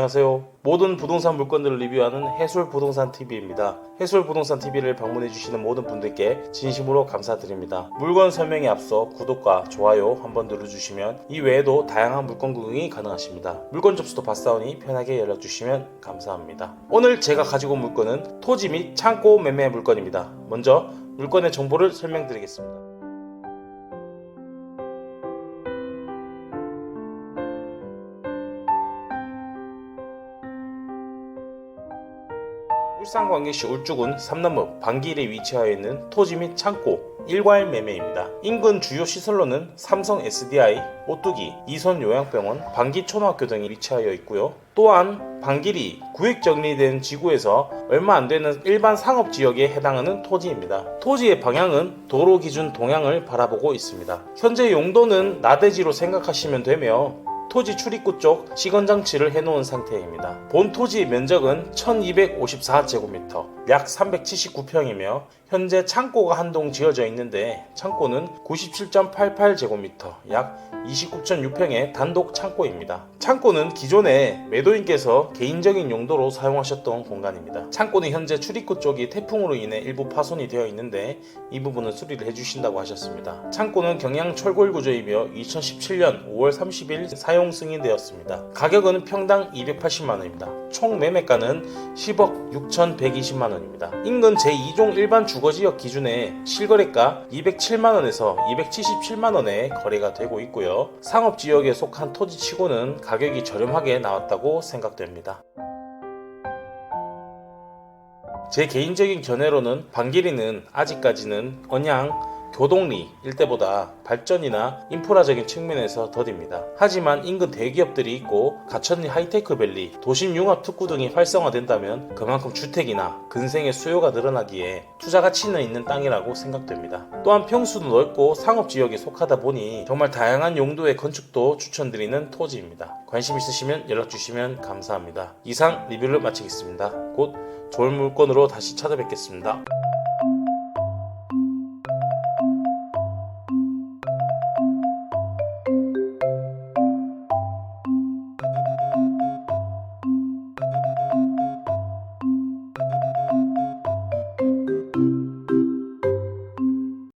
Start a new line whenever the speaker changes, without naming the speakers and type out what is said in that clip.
안녕하세요. 모든 부동산 물건들을 리뷰하는 해솔 부동산 TV입니다. 해솔 부동산 TV를 방문해 주시는 모든 분들께 진심으로 감사드립니다. 물건 설명에 앞서 구독과 좋아요 한번 눌러주시면 이 외에도 다양한 물건 구경이 가능하십니다. 물건 접수도 받사오니 편하게 연락 주시면 감사합니다. 오늘 제가 가지고 온 물건은 토지 및 창고 매매 물건입니다. 먼저 물건의 정보를 설명드리겠습니다. 울산 광역시 울주군 삼남읍 방길에 위치하여 있는 토지 및 창고 일괄 매매입니다. 인근 주요 시설로는 삼성 SDI, 오뚜기, 이선 요양병원, 방기 초등학교 등이 위치하여 있고요. 또한 방길이 구획 정리된 지구에서 얼마 안 되는 일반 상업 지역에 해당하는 토지입니다. 토지의 방향은 도로 기준 동향을 바라보고 있습니다. 현재 용도는 나대지로 생각하시면 되며 토지 출입구 쪽 시건 장치를 해놓은 상태입니다. 본 토지의 면적은 1254제곱미터, 약 379평이며 현재 창고가 한 동 지어져 있는데 창고는 97.88제곱미터, 약 29.6평의 단독 창고입니다. 창고는 기존에 매도인께서 개인적인 용도로 사용하셨던 공간입니다. 창고는 현재 출입구 쪽이 태풍으로 인해 일부 파손이 되어 있는데 이 부분은 수리를 해주신다고 하셨습니다. 창고는 경량 철골 구조이며 2017년 5월 30일 사용 승인되었습니다. 가격은 평당 280만원입니다. 총 매매가는 10억 6,120만원입니다. 인근 제2종 일반 주거지역 기준에 실거래가 207만원에서 277만원에 거래가 되고 있고요. 상업지역에 속한 토지치고는 가격이 저렴하게 나왔다고 생각됩니다. 제 개인적인 견해로는 방길이는 아직까지는 언양 교동리 일대보다 발전이나 인프라적인 측면에서 더딥니다. 하지만 인근 대기업들이 있고 가천리 하이테크밸리, 도심 융합 특구 등이 활성화된다면 그만큼 주택이나 근생의 수요가 늘어나기에 투자 가치는 있는 땅이라고 생각됩니다. 또한 평수도 넓고 상업 지역에 속하다 보니 정말 다양한 용도의 건축도 추천드리는 토지입니다. 관심 있으시면 연락 주시면 감사합니다. 이상 리뷰를 마치겠습니다. 곧 좋은 물건으로 다시 찾아뵙겠습니다.